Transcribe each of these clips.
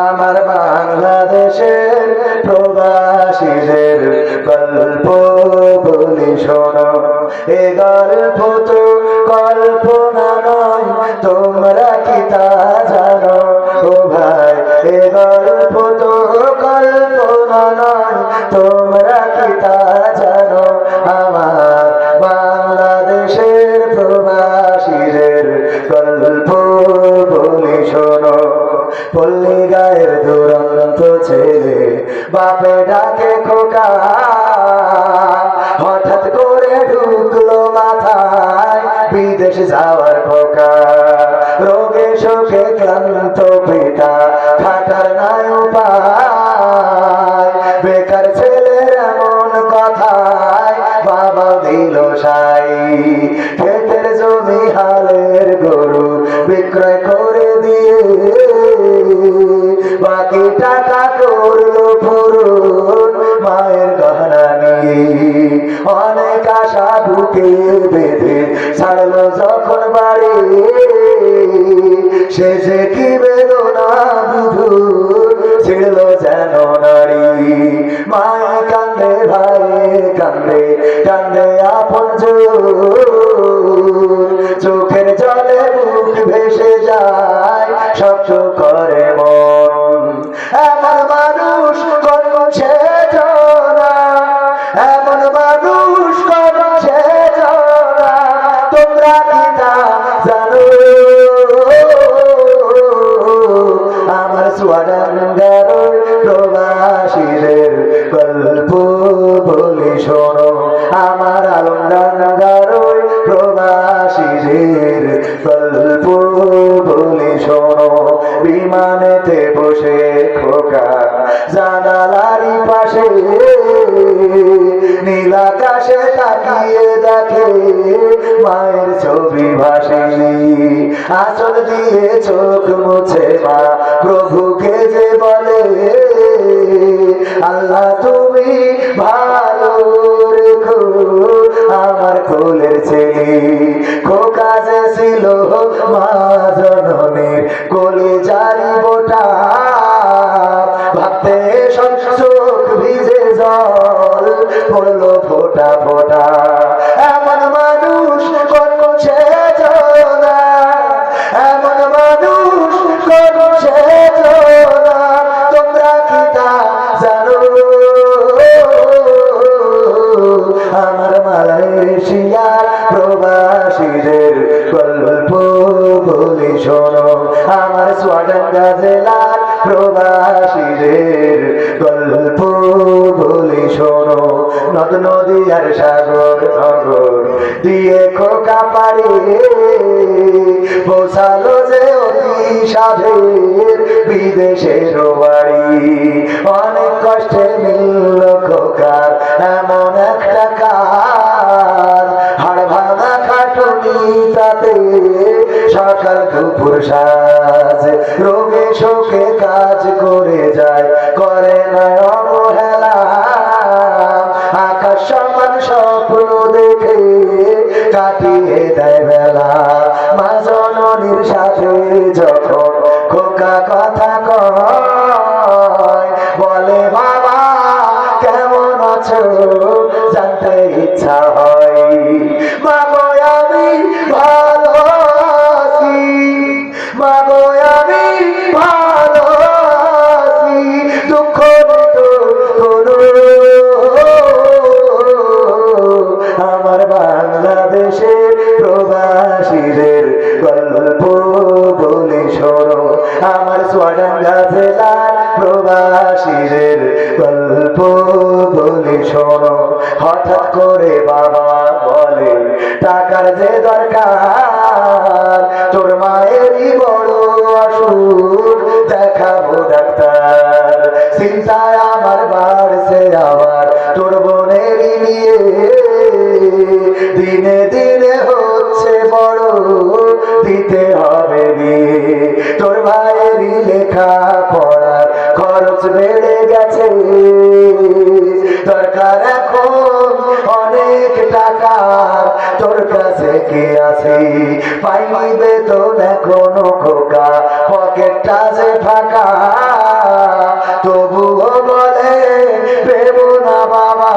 আমার বাংলাদেশের প্রবাসীদের গল্প বলি শোনো এ গল্প আচল দিয়ে চোখ মুছে মা প্রভুকে যে বলে, আল্লাহ, তুমি ভালো রেখো আমার কোলের ছেলে। খোকা যে ছিল মা দরিয়ার সাগর সাগর, দিয়ে খোকা পারি রে পৌঁছালো যে অতি সাধের বিদেশের বাড়ি অনেক কষ্টে মিলল খোকার এমন একটা কাজ। হাড় ভাঙা খাটুনি তাতে সকাল দুপুর সাজ। রোগে শোকে কাজ করে হঠাৎ করে বাবা বলে, টাকার যে দরকার, তোর মায়েরই বড় অসুখ, দেখাবো ডাক্তার। চিন্তায় আমার বাড়ছে আমার তোর বোনের নিয়ে দিনে দিনে হচ্ছে বড়, দিতে কাছে কে আছি? তো বেতন এখনও খোকা, পকেটটা যে ফাঁকা। তবুও বলে, দেব না বাবা,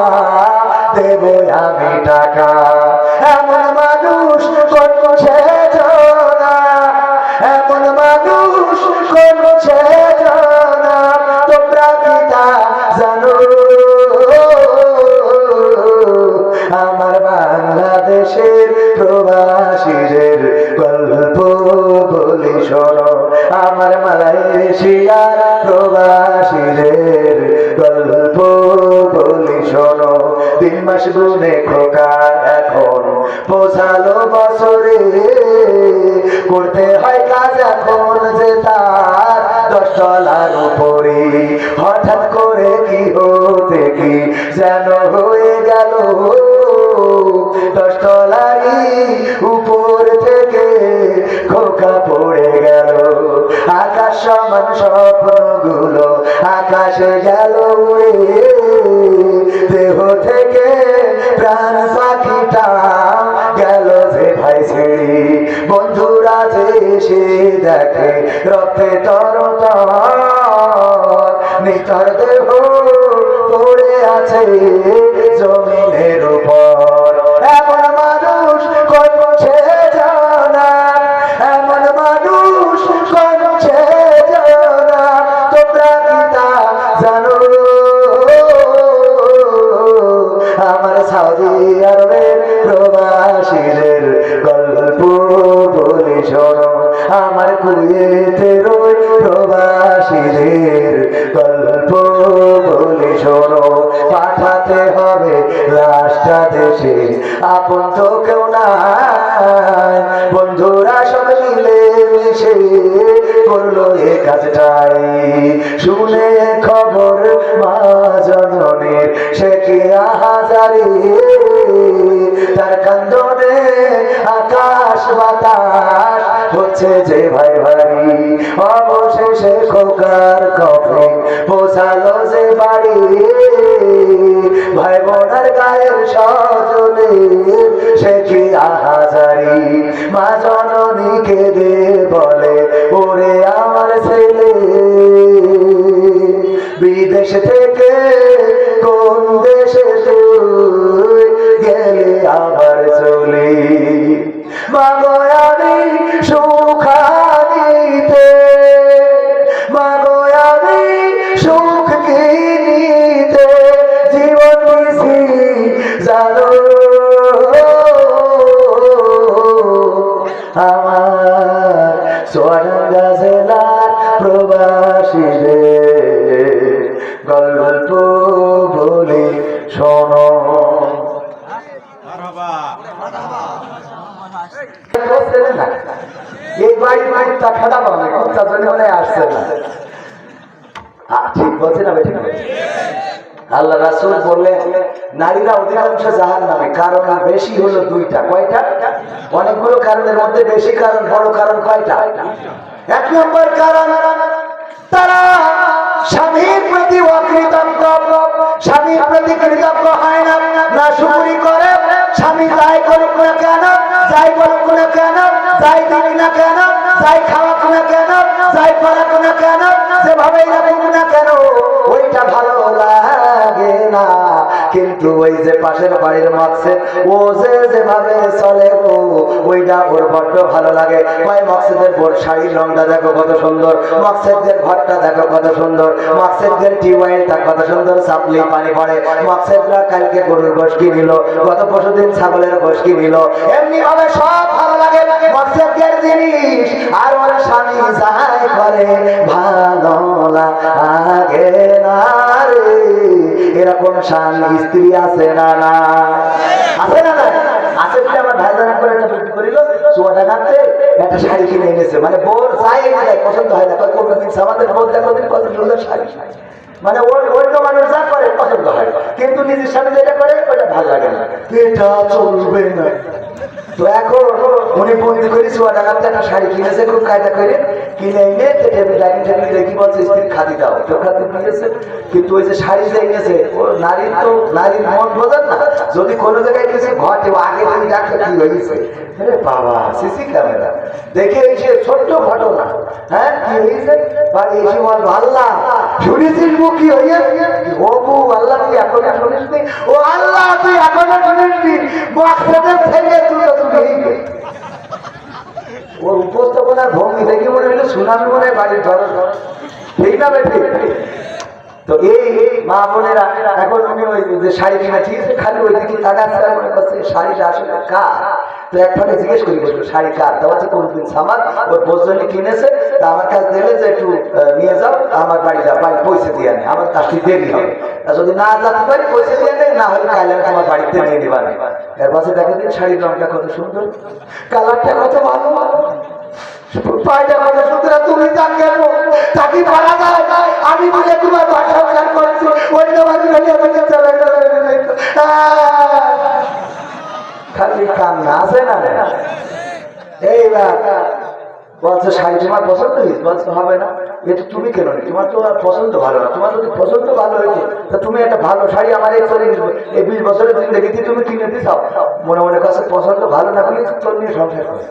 দেব আমি টাকা। শোনো, আমার মালয়েশিয়ার প্রবাসীদের গল্প বলি শোনো। তিন মাস গুনে খোকা এখন পৌঁছালো বছরে। করতে হয় কাজ এখন যে তার দশ তলার উপরে হঠাৎ করে কি হতে কি যেন স্বপ্নগুলো আকাশে গেল দেহ থেকে প্রাণ পাখিটা গেল যে ভাই ছেড়ে বন্ধুরা যে এসে দেখে রক্তে তর নিতর দেহ পড়ে আছে জমিনের উপর। আপন তো কেউ নাই। বন্ধুরা সব মিলে মিশে করল এ কাজটাই। শুনে খবর মা সে কি হাজারে তার কান্দনে আকাশ বাতাস হচ্ছে যে ভাই ভাই। অবশেষে খোকার কফে পৌঁছালো যে বাড়ি। ভাই বোনার গায়ের সজনে সে কি আহাজারি? মা জননীকে দে বলে, ওরে আমার ছেলে বিদেশ থেকে কোন দেশে তুই গেলে আবার চলি? মাগো আমি সুখানিতে আল্লাহ রাসূল বললেন, নারীরা অধিকাংশ জাহান নামে কারণ বেশি হলো দুইটা। কয়টা? অনেকগুলো কারণের মধ্যে বেশি কারণ, বড় কারণ কয়টা? এক নম্বর কারণ, তারা স্বামীর প্রতি অকৃতজ্ঞ। স্বামীর প্রতি কৃতজ্ঞ হয় না না শুকুরি করে। স্বামী যাই করুক না কেন, যাই বলুক না কেন, যাই দিক না কেন যাই খাওয়াক না কেন, যাই পড়াক না কেন, যেভাবেই রাখুক না কেন, ওইটা ভালো লাগে না। কিন্তু ওই যে পাশের বাড়ির মাকসেদ ও যে যেভাবে চলে, ও ওইটা ওর বড্ড ভালো লাগে। কয় মকসেদের বোর শাড়ির রংটা দেখো কত সুন্দর। মকসেদদের ঘরটা দেখো কত সুন্দর। মকসেদদের টিউবওয়েলটা কত সুন্দর সাপলি পানি পড়ে। মকসেদরা কালকে গরুর গোষ্ঠী নিল, গত পরশুদিন ছাগলের গোষ্ঠী নিল। এমনি ভাবে সব ভালো লাগে মকসেদের জিনিস। আর ওর স্বামী যাই করে, ভালো লাগে না রে। এরকম স্বামী স্ত্রী আছে না না? আছে না না আছে বলে আমার ভাই জানা করে একটা বিক্রি করিল চুয়াটা কাটতে একটা শাড়ি কিনে এনেছে। মানে বোর চাই মানে পছন্দ হয় না। কয় কোনদিন সাবাতে বোর দেখো দিন কত সুন্দর শাড়ি। মানে অন্য মানুষ যা করে, পছন্দ হয়। কিন্তু নিজের স্বামী যেটা করে ওটা ভালো লাগে না। এটা চলবে না। তো এখন উনি করে টাকাতে একটা শাড়ি কিনেছে, খুব কায়দা করে। কিনে এনে ডাইনিং দেখি বলছে খাদি দাও। তো খাদি নিয়েছে কিন্তু ওই যে শাড়ি যে এনেছে, ও তো, নারীর মন বোঝেন না। যদি কোনো জায়গায় ঘটে আগে ডাক্তার কি হয়েছে বাবা, সিসি ক্যামেরা। দেখে এসে ছোট্ট ঘটনা হ্যাঁ কি হয়েছে এসে বল আল্লাহ কি ও আল্লাহ, তুই এখনও ও আল্লাহ, তুই থেকে তুলে তুলে ওর উপস্থাপনার ভঙ্গি মনে হলো সুনামি মনে ঠিক। না তো এই মা এখন ওই যে শাড়ি কিনেছি খালি ওই মনে করছে শাড়িটা কার? তো একবারে জিজ্ঞেস করি শাড়ি কার? ওর কিনেছে, তা আমার যে একটু নিয়ে যাও, আমার বাড়ি যা বাড়ি পয়সা দিয়ে আনে, আমার কাছে দেরি হবে। যদি না যেতে পারি, পয়সা দিয়ে নেই না হলে আমি তোমার বাড়িতে নিয়ে নিবা এর পাশে দেখো দিন শাড়ির রংটা কত সুন্দর, কালারটা কত ভালো। পায়টা তুমি কেন তোমার করছি। চলে তো আর পছন্দ ভালো না। তোমার যদি পছন্দ ভালো হয়েছে, তা তুমি একটা ভালো শাড়ি আমার এই চল্লিশ এই বিশ বছরের দিন দেখেছি তুমি কিনে দিছাও মনে মনে কাছে, পছন্দ ভালো না হলে তোর নিয়ে সংসার করে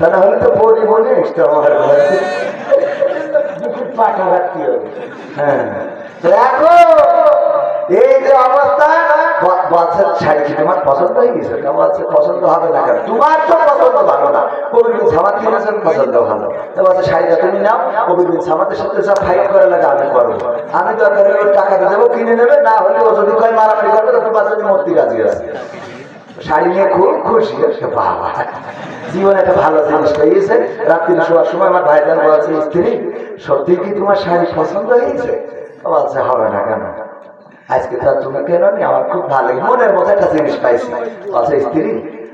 তা না হলে তো বলি বলি আমার হ্যাঁ। দেখো, এই তোমার পছন্দ হবে না তো পছন্দ ভালো না। পছন্দ ভালো। তুমি নাও আমি করব। আমি দরকার টাকা দিয়ে দেবো, কিনে নেবে, না হলে ও যদি মারামারি করবে, তো জন্য মূর্তি রাজি আছে শাড়ি নিয়ে খুব খুশি। বাবা, জীবন একটা ভালো জিনিস পেয়েছে। রাত্রি শোয়ার সময় আমার ভাইজান বলছে, স্ত্রী, সত্যি কি তোমার শাড়ি পছন্দ হয়েছে? বলছে, হবে না কেন? আজকে তার তুমি কেন আমার খুব ভালো মনের মতো একটা জিনিস পাইছি। বলছে, স্ত্রী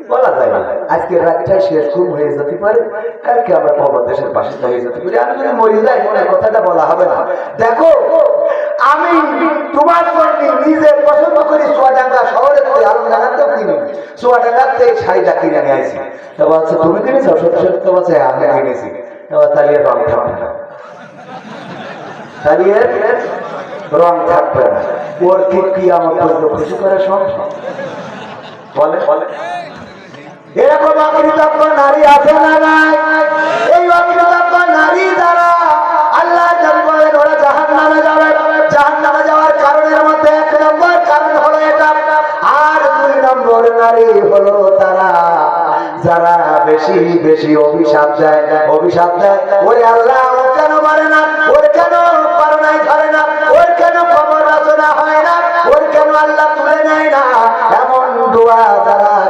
বলা যায় না। আজকে রাতটাই শেষ ঘুম হয়ে যেতে পারে। কালকে আমরা পবন দেশের বাসিন্দা হয়ে যেতে পারি। আমি যদি মরে যাই মনের কথাটা বলা হবে না। দেখো আমি তোমার জন্য নিজে পছন্দ করি সোয়াডাঙ্গা শহরে থেকে আলম জানাতেও কিনি সোয়াডাঙ্গাতে শাড়িটা কিনে নিয়ে আসি তো বলছে তুমি কিনেছো? সত্যি সত্যি তো বলছে "হ্যাঁ, আমি কিনেছি। এবার তাহলে রং থাকবে না। তাহলে রং থাকবে না। ওর কি কি আমার খুশি করে সংসার? বলে বলে? এরকম অকৃতজ্ঞ নারী আছে না নাই? এই অকৃতজ্ঞ নারী দ্বারা আল্লাহ ওরা জাহান নামে যাবে জাহান নামে যাওয়ার কারণের মধ্যে এক নম্বর কারণ হলো এটা। আর দুই নম্বর নারী হলো তারা, যারা বেশি বেশি অভিশাপ দেয়। অভিশাপ দেয়। ওরে আল্লাহ, ও কেন মারে না? ওর কেন করোনায় ধরে না? ওর কেন খবর রচনা হয় না? ওর কেন আল্লাহ তুলে নেয় না? এমন দোয়া যারা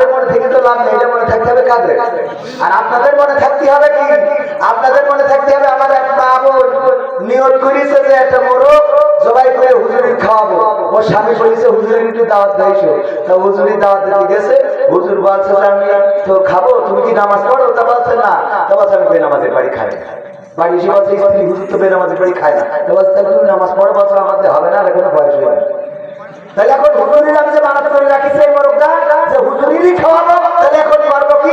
আপনাদের মনে থেকে তো লাভ নেই মনে থাকতে হবে কাদের? আর আপনাদের মনে থাকতে হবে কি? আপনাদের মনে থাকতে হবে আমার এক বোন। নিয়ত করেছে যে একটা মোরগ জবাই করে হুজুরি খাওয়াবো। ও স্বামী বলেছে, হুজুরের একটু দাওয়াত দিয়েছ তা হুজুরি দাওয়াত দিতে গেছে। হুজুর বলছে আমি তো খাব, তুমি কি নামাজ পড়ো? তা বলছে, না। তা বলছে, আমি বেনামাজের বাড়ি খাই বাড়ি এসে বলছে হুজুর তো বেনামাজের বাড়ি খায় না। তা বলছে তুমি নামাজ পড়ো, বলছো আমাদের হবে না, আর এখনও বয়স হয়ে তাহলে এখন হুজুরির আমি যে করে মোরগটা যে হুজুরিরই খাওয়াবো, তাহলে এখন কি?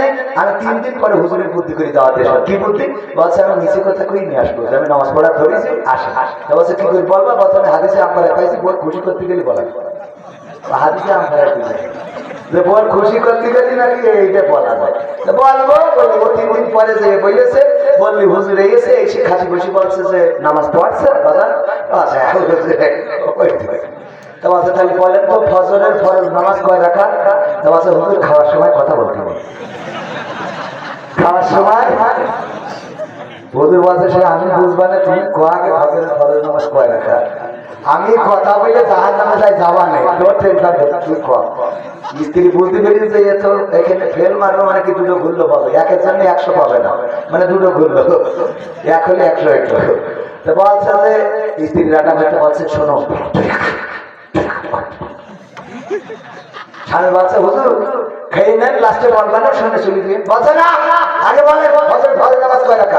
নেই। আমি তিন দিন পরে বুদ্ধি করে দেওয়া দেশ কি বুদ্ধি? বলছে, আমি নিচে কথা নিয়ে আসব। আমি নামাজ পড়া ধরেছি আসে। বলছে, কি করে বলব? বলছে, আমি হাদিসে আমার পাইছি, বল খুশি করতে গেলে বলা হাদিসে আমার যে বল খুশি করতে গেলি নাকি এইটা বলা যায়। বলব, তিন দিন পরে যে বলেছে বললি, হুজুর এসে এসে খাসি খুশি বলছে যে নামাজ পড়ছে কথা আচ্ছা ওই তো। তা বলছে তাহলে বলেন তো, ফজরের ফরজ নামাজ কয় রাখা তোমাকে হুজুর, খাওয়ার সময় কথা বলতে হবে খাওয়ার সময়? হুজুর বলছে, সে আমি বুঝবানে তুমি কয়াকে ফজরের ফরজ নামাজ কয় রাখা আমি কথা বলে জাহাজ নামে যাই যাওয়া নেই। তোর নেই, তুই স্ত্রী বুঝতে পেরেছে যে তো এখানে ফেল মারবে মানে কি দুটো ঘুরলো পাবে একের জন্য একশো পাবে না মানে দুটো ঘুরলো। এক হলে একশো একটু। তো বলছে যে স্ত্রী রান্না করতে বলছে শোনো স্বামী বলছে হুজুর খেয়ে নেন লাস্টে বলবেন না শুনে চলে দিয়ে। বলছে না আগে বলে বছর ঘরে নামাজ কয় রাখা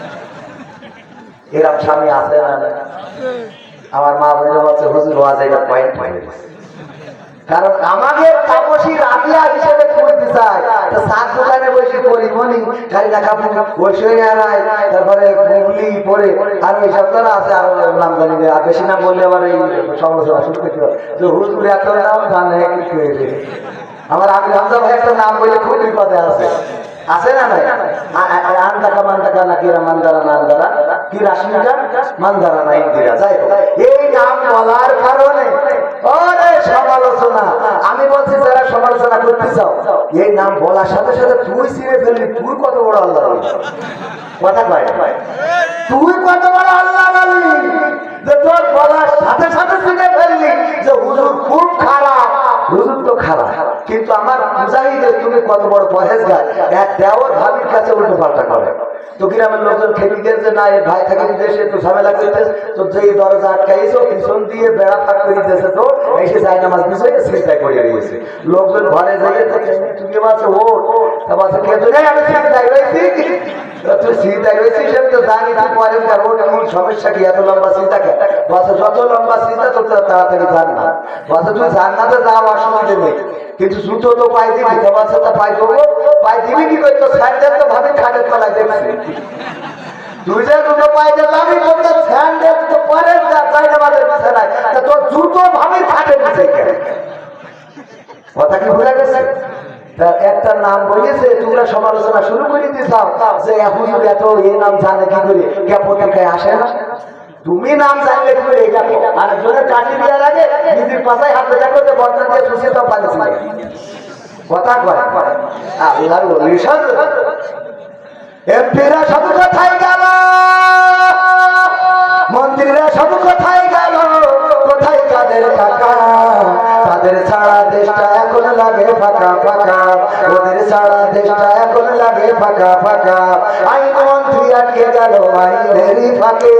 এরকম স্বামী আছে না না? আমার মা বলে, বলছে, হুজুর ওয়াজ এটা পয়েন্ট পয়েন্ট কারণ আমাকে তাপসী হিসেবে করতে চায়। তো সাত দোকানে বসে খালি দেখা বসে তারপরে মুগলি পরে আর ওই সব তারা আছে, আর নাম জানি বেশি নাম বললে আবার এই সমালোচনা শুরু যে হুজুর এত নাম জানে, কি আমার আমি হামজা ভাই একটা নাম বলে খুব বিপদে আছে। আছে না নাই? আন্দাকা মান্দাকা মান্দারা কি রাশমিকা মান্দারা যাই এই নাম বলার কারণে ওরে সমালোচনা। আমি বলছি, যারা সমালোচনা করতে চাও এই নাম বলার সাথে সাথে তুই ছিঁড়ে ফেললি। তুই কত বড় আল্লাহ? কথা কয় তুই কত বড় আল্লাহ যে তোর বলার সাথে সাথে ছিঁড়ে ফেললি যে হুজুর খুব খারাপ। হুজুর তো খারাপ। কিন্তু আমার মুজাহিদের তুমি কত বড় পরেজগার এক দেওয়ার ভাবির কাছে উল্টো পাল্টা করে। তো গ্রামের লোকজন খেতে গেছে, না এর ভাই থাকে বিদেশে তো ঝামেলা করতে তো যেই দরজা আটকাইছো, পিছন দিয়ে বেড়া ফাঁক করে দিয়েছে তো, এসে যায় নামাজ পিছনে চিন্তা করে দিয়েছে লোকজন ঘরে যাইয়ে তুমি বলছে ও আমি তাড়াতাড়ি তুই নেই। কিন্তু জুতো তো পাই দিবি পাই দেবো। কি করতো স্যান্ডেল তো ভাবি খাটের তলায় দেখছি। একটা নাম বলেছে তোমরা সমালোচনা শুরু করে দিছাও যে হুজুর এত এই নাম জানে কি করে? কে পত্রিকায় আসে না। তুমি নাম জানলে করে এটা আর জনের কাটি দেওয়ার আগে নিজের পাশায় হাত দেখা বর্তমান দিয়ে সুশে তো কথা কয়। আল্লাহর সাধু এমপিরা সব কোথায় গেল? মন্ত্রীরা সব কোথায় তাদের ছাড়া দেশটা এখন লাগে ফাঁকা ফাঁকা। ওদের ছাড়া দেশটা এখন লাগে ফাঁকা ফাঁকা। আইন মন্ত্রী আটকে গেল আইনেরই ফাঁকে।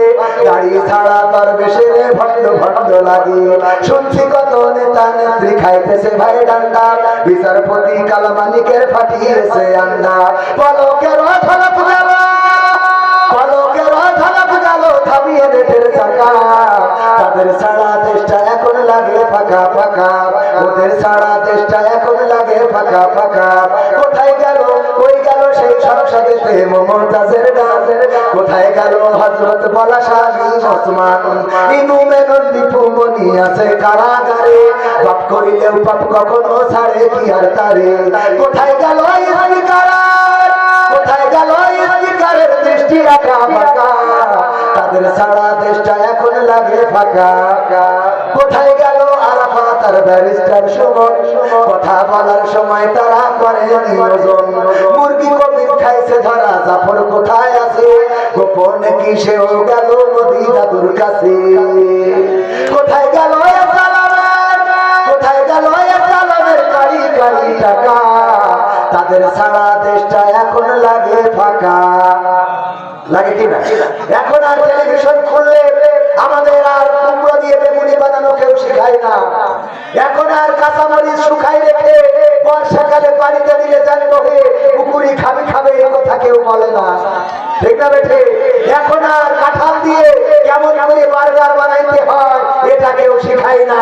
গাড়ি ছাড়া তার বেশি রে ভণ্ড ভণ্ড লাগে। শুনছি কত নেতা নেত্রী খাইতেছে ভাই ডান্ডা। বিচারপতি কালামানিকের ফাটিয়েছে আন্ডা। পলকের ঝলক গেল পলকের ঝলক গেল থামিয়ে নেটের চাকা তাদের সারা এখন লাগে ফাঁকা ফাঁকা। ওদের সারা দেশটা এখন লাগে ফাঁকা ফাঁকা। কোথায় গেল? কই গেল সেই সংসদেতে মমতাজের গাছের কোথায় গেল হজরত বলা শাহী ওসমান? ইনু মেনন দীপু মনি আছে কারাগারে। পাপ করিলেও পাপ কখনো ছাড়ে কি আর তারে? কোথায় গেল কোথায় গেল আরাফাত আর ব্যারিস্টার সুমন? কথা বলার সময় তারা করে মুরগি কবির খাইছে ধরা, জাফর কোথায় আছে? গোপন কি সেও গেল নদী দাদুর কাছে কোথায় গেল তাদের সারা দেশটা এখন লাগে ফাঁকা। লাগে কি না? এখন আর টেলিভিশন খুললে আমাদের আর কুমড়ো দিয়ে বেগুনি বানানো কেউ শেখায় না। এখন আর কাঁচামরিচ শুকাই রেখে বর্ষাকালে পানিতে দিলে জানতো হে পুকুরি খাবি খাবে এই কথা কেউ বলে না। এখন আর কাঁঠাল দিয়ে কেমন করে বার্গার বানাইতে হয়, এটা কেউ শেখায় না।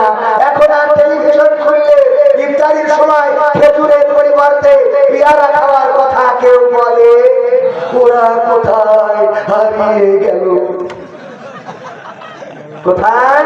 এখন আর টেলিভিশন খুললে ইফতারির সময় খেজুরের পরিবর্তে পেয়ারা খাওয়ার কথা কেউ বলে। ওরা কোথায় হারিয়ে গেল? কোথায়?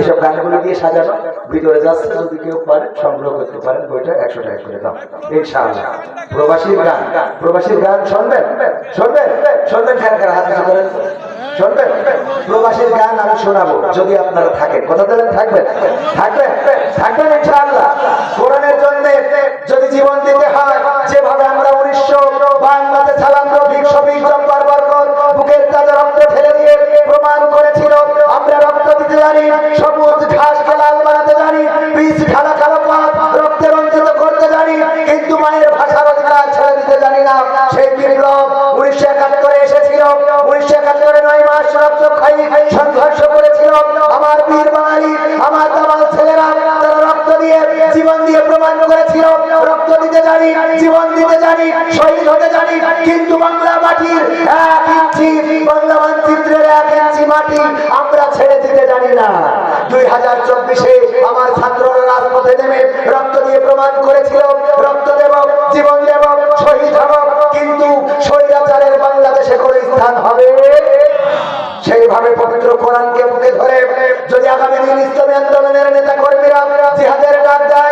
এসব গানগুলো দিয়ে সাজানো। ভিতরে যাচ্ছে যদি কেউ পারে, সংগ্রহ করতে পারেন বইটা একশো টাকা করে দাম ইনশাআল্লাহ। প্রবাসীর গান। প্রবাসীর গান শুনবেন? শুনবেন? শুনবেন হাত করেন। শুনবেন? প্রবাসীর গান আমি শোনাবো, যদি আপনারা কথা দিলেন, থাকবেন? থাকবেন? থাকবেন ইনশাআল্লাহ। কোরআনের জন্য যদি জীবন দিতে হয়, যেভাবে আমরা উনিশশো বাংলাতে সালাম শফিক জব্বার দিতে জানি সবুজ ঘাস লাল বানাতে জানি বীজ ঢালা কালো জীবন দিয়ে প্রমাণ করেছিল। রক্ত দিতে জানি, জীবন দিতে জানি, শহীদ হতে জানি, কিন্তু বাংলা মাটির এক ইঞ্চি, বাংলা মানচিত্রের এক ইঞ্চি মাটি আমরা ছেড়ে দিতে জানি না। দুই হাজার চব্বিশে আমার ছাত্ররা রাজপথে নেমে রক্ত দিয়ে প্রমাণ করেছিল, রক্ত দেব, জীবন দেব, শহীদ হব, কিন্তু স্বৈরাচারের বাংলাদেশে কোনো স্থান হবে? সেইভাবে পবিত্র কোরআনকে বুকে ধরে যদি আগামী দিন ইসলামী আন্দোলনের নেতা কর্মীরা জিহাদের ডাক দেয়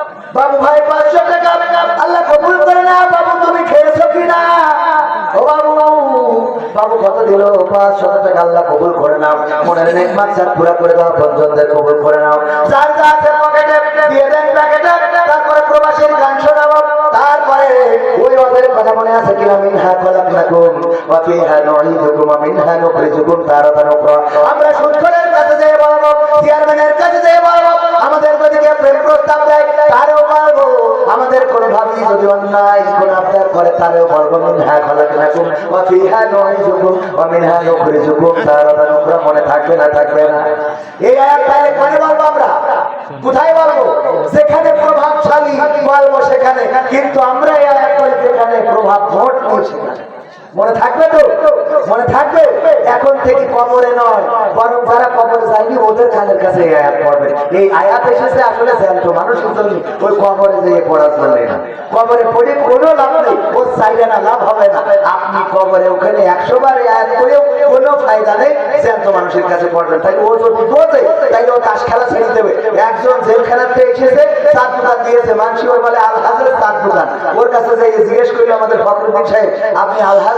বাবু ভাই, পাঁচশো টাকা আল্লাহ কবুল করে না বাবু, তুমি খেয়েছো কি না ও বাবু বাবু কত দিল? পাঁচশো টাকা আল্লাহ কবুল করে নাও। মনের নেক মাকসাদ পুরা করে দাও পঞ্চমদের কবুল করে নাও। যার যা আছে পকেটে দিয়ে দেন প্যাকেটে তারপরে প্রবাসীর গান শোনাবো তারপরে ওই ওদের কথা মনে আছে কিনা? মিনহা খলাকনাকুম, ওয়া ফিহা নুঈদুকুম, ওয়া মিনহা নুখরিজুকুম তারাতান উখরা আমরা সুন্দরের কাছে যেয়ে বলব, চেয়ারম্যানের কাছে যেয়ে বলব যদি অন্যায় কোন আবদার করে তারও বলব, মিনহা খলাকনাকুম, ওয়া ফিহা নুঈদুকুম ওয়া মিনহা নুখরিজুকুম। তার অনুগ্রহ মনে থাকবে না থাকবে না। এই আয়াত তাহলে কোনে বলব আমরা। কোথায় বলব? যেখানে প্রভাবশালী বলব সেখানে। কিন্তু আমরা এই আয়াত যেখানে প্রভাব ভোট সেখানে। মনে থাকবে তো? মনে থাকবে? এখন থেকে কবরে নয়, বরং যারা কবরে যায়নি, ওদের কানের কাছে আয়াত পড়বে। এই আয়াত এসেছে আসলে জ্যান্ত মানুষের জন্য ওই কবরে যেয়ে পড়ার জন্য না। কবরে পড়ে কোনো লাভ নেই ও চাইলে না লাভ হবে না। আপনি কবরে ওখানে একশো বার আয়াত করেও কোনো ফায়দা নেই, জ্যান্ত মানুষের কাছে পড়বেন। তাই ও যদি বোঝে তাই ও তাস খেলা ছেড়ে দেবে। একজন জেলখানাতে এসেছে চার দোকান দিয়েছে মানুষ ওর বলে আলহাজের চার দোকান ওর কাছে যাই জিজ্ঞেস করল আমাদের ফখরুদ্দিন সাহেব, আপনি আলহাজ